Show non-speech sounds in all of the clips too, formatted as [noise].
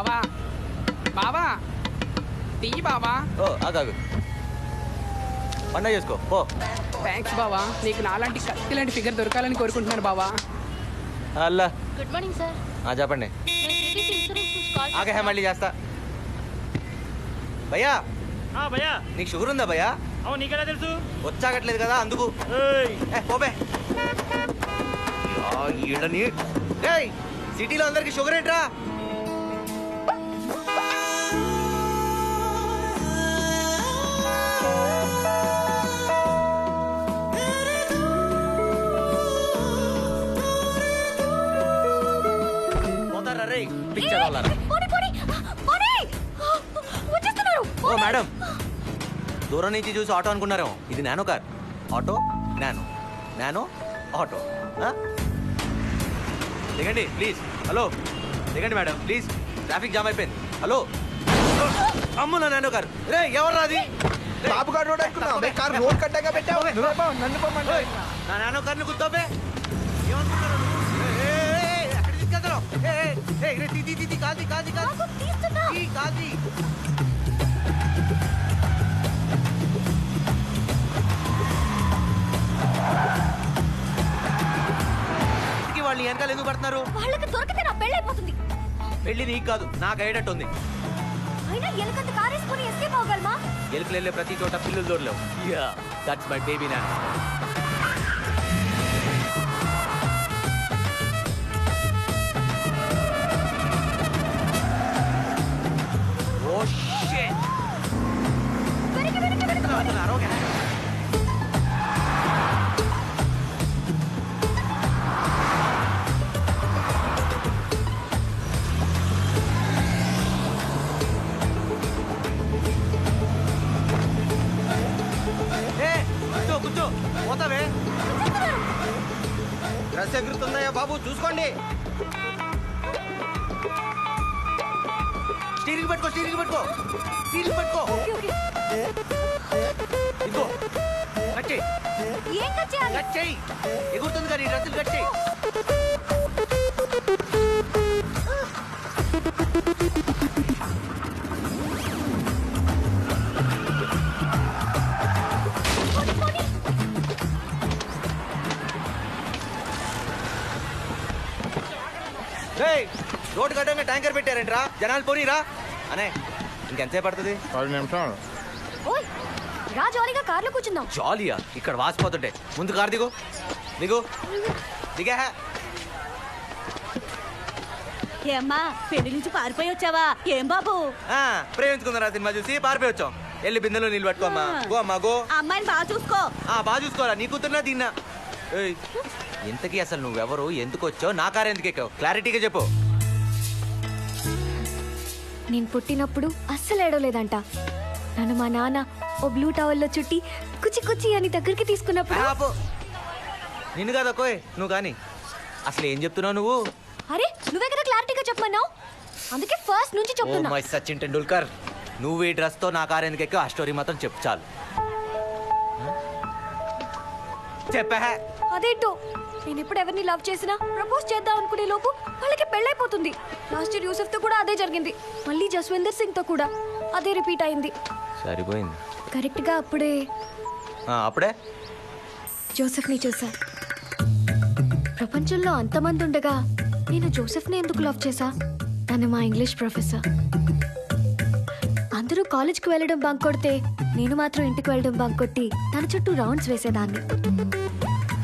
బావా. బావా. టీ బావా. ఓ ఆగాగు పండగ చేసుకో పో. థ్యాంక్స్ బావా. నీకు నాలాంటి కత్తి లాంటి ఫిగర్ దొరకాలని కోరుకుంటున్నాను బావా. అల్లా. గుడ్ మార్నింగ్ సార్ ఆ, చెప్పండి. ఆగే హే మళ్ళీ చేస్తా. భయ్యా. భయ్యా. నీకు షుగర్ ఉందా భయ్యా? అవును నీకెలా తెలుసు? వచ్చాగట్లేదు కదా అందుకు. పోబే. ఈడని. సిటీలో అందరికి షుగర్ ఏంట్రా? Oh madam. దూరం నుంచి చూసి ఆటో అనుకున్నారేమో. ఇది Nano car. Auto Nano. Nano auto? దిగండి ప్లీజ్. హలో. దిగండి మేడం. ప్లీజ్. ట్రాఫిక్ జామ్ అయిపోయింది. హలో. అమ్ము నా నానో కార్. రే ఎవరు బాబు గారు రోడ్ కార్ రోడ్ కట్టాక పెట్టావు నన్ను నా నానో కార్ని గుర్తోపే ఏమనుకుంటున్నారు నువ్వు? ఏ, ఏ, ఏ, తీసుకెళ్తున్నావు? ఏ, ఏ, రే, తీ, తీ, తీ, తీ, కాల్ది, కాల్ది, కాల్ది. తీస్తున్నా. తీ, కాల్ది. ఇంతకీ వాళ్ళు వెనకాల ఎందుకు పడుతున్నారు? వాళ్ళకి దొరికితే నా పెళ్ళైపోతుంది పెళ్ళి నీకు కాదు నాకు అయ్యేటట్టు ఉంది. అయినా ఎలుకంత కారేసుకుని ఎస్కేప్ అవ్వగలమా? ఎలుకలు వెళ్ళే ప్రతి చోట పిల్లులు దొరలేవు. యా దట్స్ మై బేబీ నా డ్రెస్ ఎగురుతుందయ్యా బాబు? చూసుకోండి. స్టీరింగ్ పెట్టుకో స్టీరింగ్ పెట్టుకో. స్టీరింగ్ పెట్టుకో. ఇదిగో. కట్ చేయి. కట్ ఎగురుతుంది కానీ డ్రెస్సులు కట్ చేయి. రోడ్డు కట్టంగా ట్యాంకర్ పెట్టారేంట్రా? జనాలు పోనీరా. అనే ఇంకెంతసేపు పడుతుంది? పది నిమిషాలు. ఓయ్ రా జాలీగా కార్లో కూర్చుందాం. జాలియా? ఇక్కడ వాసిపోతుంటే. ముందు కారు దిగు. దిగు. దిగా. ఏమ్మా పెళ్ళి నుంచి పారిపోయి వచ్చావా? ఏం బాబు? ప్రేమించుకుందరా సినిమా చూసి పారిపోయి వచ్చాం. వెళ్ళి బిందెలో నీళ్ళు పట్టుకోమ్మా గో అమ్మా గో ఆ అమ్మాయిని బాగా చూసుకో. ఆ బాగా చూసుకోరా? నీ కూతురునా తిన్నా ఏయ్. ఇంతకీ అసలు నువ్వెవరు? ఎందుకు వచ్చావు? నా కారు ఎందుకు ఎక్కావు? క్లారిటీగా చెప్పు. నేను పుట్టినప్పుడు అస్సలు ఏడవలేదంట. నన్ను మా నాన్న ఓ బ్లూ టవల్లో చుట్టి కుచి కుచి అని దగ్గరికి తీసుకున్నప్పుడు ఆపు. నిన్ను కాదు కోయ్ నువ్వు కానీ. అసలు ఏం చెప్తున్నావు నువ్వు? అరే నువ్వే కదా క్లారిటీగా చెప్పమన్నావు అందుకే ఫస్ట్ నుంచి ఓ చెప్తున్నా. మై సచిన్ టెండూల్కర్ నువ్వు ఈ డ్రెస్తో నా కారు ఎందుకు ఎక్కావు? ఆ స్టోరీ మాత్రం చెప్పు చాలు. చెప్పా అదేంటో? నేను ఇప్పుడు ఎవరిని లవ్ చేసినా ప్రపోజ్ చేద్దాం అనుకునే లోపు వాళ్ళకి పెళ్ళైపోతుంది. లాస్ట్ ఇయర్ యూసఫ్తో కూడా అదే జరిగింది. మళ్ళీ జస్విందర్ సింగ్తో కూడా అదే రిపీట్ అయింది. సరిపోయింది. కరెక్ట్గా అప్పుడే ఆ, అప్పుడే? జోసెఫ్ని చూసా. ప్రపంచంలో అంతమంది ఉండగా నేను జోసెఫ్ని ఎందుకు లవ్ చేసా తను మా ఇంగ్లీష్ ప్రొఫెసర్. అందరూ కాలేజ్కి వెళ్ళడం బంక్ కొడితే నేను మాత్రం ఇంటికి వెళ్ళడం బంక్ కొట్టి తన చుట్టూ రౌండ్స్ వేసేదాన్ని.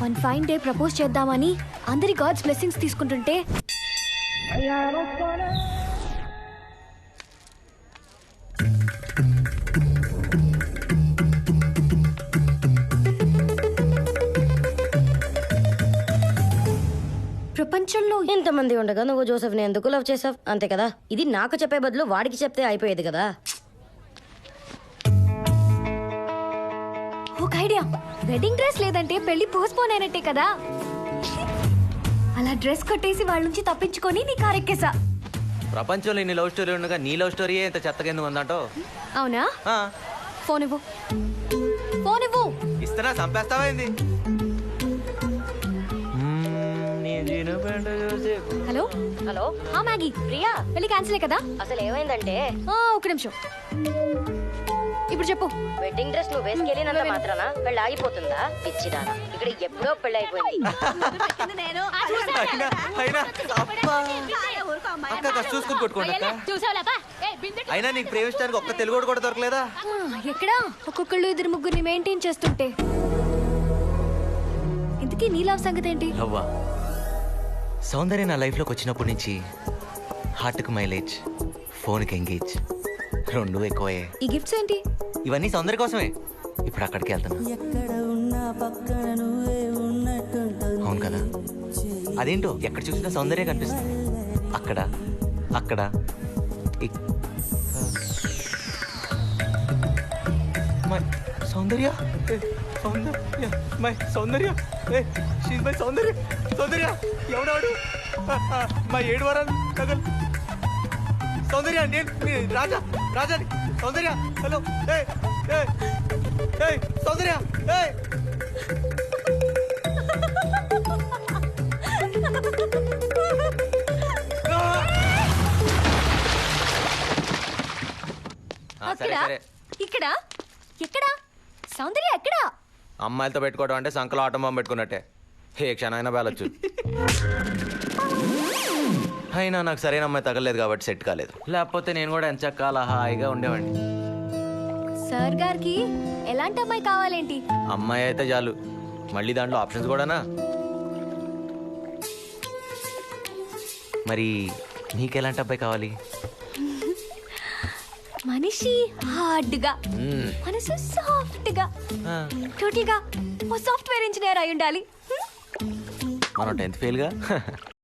వన్ ఫైన్ డే ప్రపోజ్ చేద్దామని అందరి గాడ్స్ బ్లెస్సింగ్స్ తీసుకుంటుంటే ప్రపంచంలో ఇంతమంది ఉండగా నువ్వు జోసెఫ్ని ఎందుకు లవ్ చేసావు? అంతే కదా? ఇది నాకు చెప్పే బదులు వాడికి చెప్తే అయిపోయేది కదా? ఒక ఐడియా. వెడ్డింగ్ డ్రెస్ లేదంటే పెళ్ళి పోస్ట్పోన్ అయినట్టే కదా. అలా డ్రెస్ కొట్టేసి వాళ్ళ నుంచి తప్పించుకొని నీ కార్ ఎక్కేసా ప్రపంచంలో ఇన్ని లవ్ స్టోరీ ఉండగా నీ లవ్ స్టోరీయే ఇంత చెత్తగా ఎందుకు ఉందంటో అవునా? ఆ, ఫోన్ ఇవ్వు. ఫోన్ ఇవ్వు. ఇస్తున్నా చంపేస్తావా ఏంది? మ్మ్, నేను హలో? హలో? మ్యాగీ. ప్రియా? పెళ్ళి క్యాన్సిలే కదా? అసలు ఏమైందంటే? ఆ, ఒక్క నిమిషం. ఇప్పుడు చెప్పు. వెడ్డింగ్ డ్రెస్ నువ్వు వేసుకెళ్ళినంత మాత్రాన? పెళ్ళి ఆగిపోతుందా? పిచ్చిదానా ఇక్కడ ఎప్పుడో పెళ్ళి అయిపోయింది. చూసుకుని కొట్టుకోండి అయినా నీకు ప్రేమించడానికి ఒక్క తెలుగు కూడా దొరకలేదా? ఎక్కడా? ఒక్కొక్కళ్ళు ఇద్దరు ముగ్గురిని మెయింటైన్ చేస్తుంటే. ఇంతకీ నీ లవ్ సంగతి ఏంటి? లవ్వా? సౌందర్య నా లైఫ్లోకి వచ్చినప్పటి నుంచి హార్ట్కి మైలేజ్ ఫోన్కి ఎంగేజ్ రెండు ఎక్కువయ్యాయి. ఈ గిఫ్ట్స్ ఏంటి? ఇవన్నీ సౌందర్య కోసమే. ఇప్పుడు అక్కడికి వెళ్తున్నా. అవును కదా? అదేంటో? ఎక్కడ చూసినా సౌందర్య కనిపిస్తుంది. అక్కడ అక్కడ my Soundarya? Soundarya my Soundarya she's my Soundarya Soundarya ఎవడాడు మా ఏడు వారాలు సౌందర్య నేను రాజా రాజాని. సౌందర్య హలో. ఏ ఏ ఏ సౌందర్య ఏ అక్కడ? ఇక్కడ? ఎక్కడ? సౌందర్య ఎక్కడ? అమ్మాయిలతో పెట్టుకోవడం అంటే సంకలో ఆటం బాంబు పెట్టుకున్నట్టే. ఏ క్షణమైనా బేలొచ్చు [laughs] అయినా నాకు సరైన అమ్మాయి తగలేదు కాబట్టి సెట్ కాలేదు. లేకపోతే నేను కూడా ఎంచక్క అలా హాయిగా ఉండేవాడిని. సార్ గారికి ఎలాంటి అమ్మాయి కావాలేంటి? అమ్మాయి అయితే చాలు. మళ్ళీ దాంట్లో ఆప్షన్స్ కూడానా? మరి నీకెలాంటి అబ్బాయి కావాలి? మనిషి హార్డ్గా. మనసు సాఫ్ట్గా టోటల్గా ఓ సాఫ్ట్వేర్ ఇంజనీర్ అయి ఉండాలి. మనం టెన్త్ ఫెయిల్గా? [laughs]